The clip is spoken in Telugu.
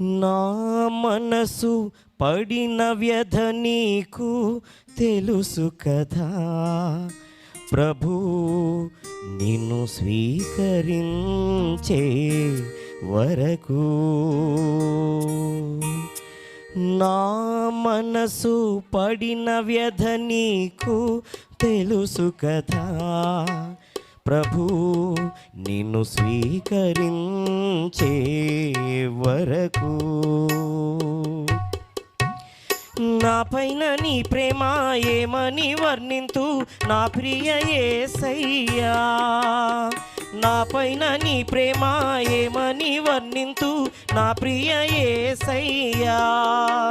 నా మనసు పడిన వ్యధ నీకు తెలుసు కదా. ప్రభు నిన్ను స్వీకరించే వరకు నా మనసు పడిన వ్యధ నీకు తెలుసు కదా. ప్రభు నిన్ను స్వీకరించే వరకు. నా పైన నీ ప్రేమ ఏమని వర్ణింతు? నా ప్రియ ఏసయ్యా. నా పైన నీ ప్రేమ ఏమని వర్ణింతు? నా ప్రియ ఏసయ్యా. ఏసయ్యా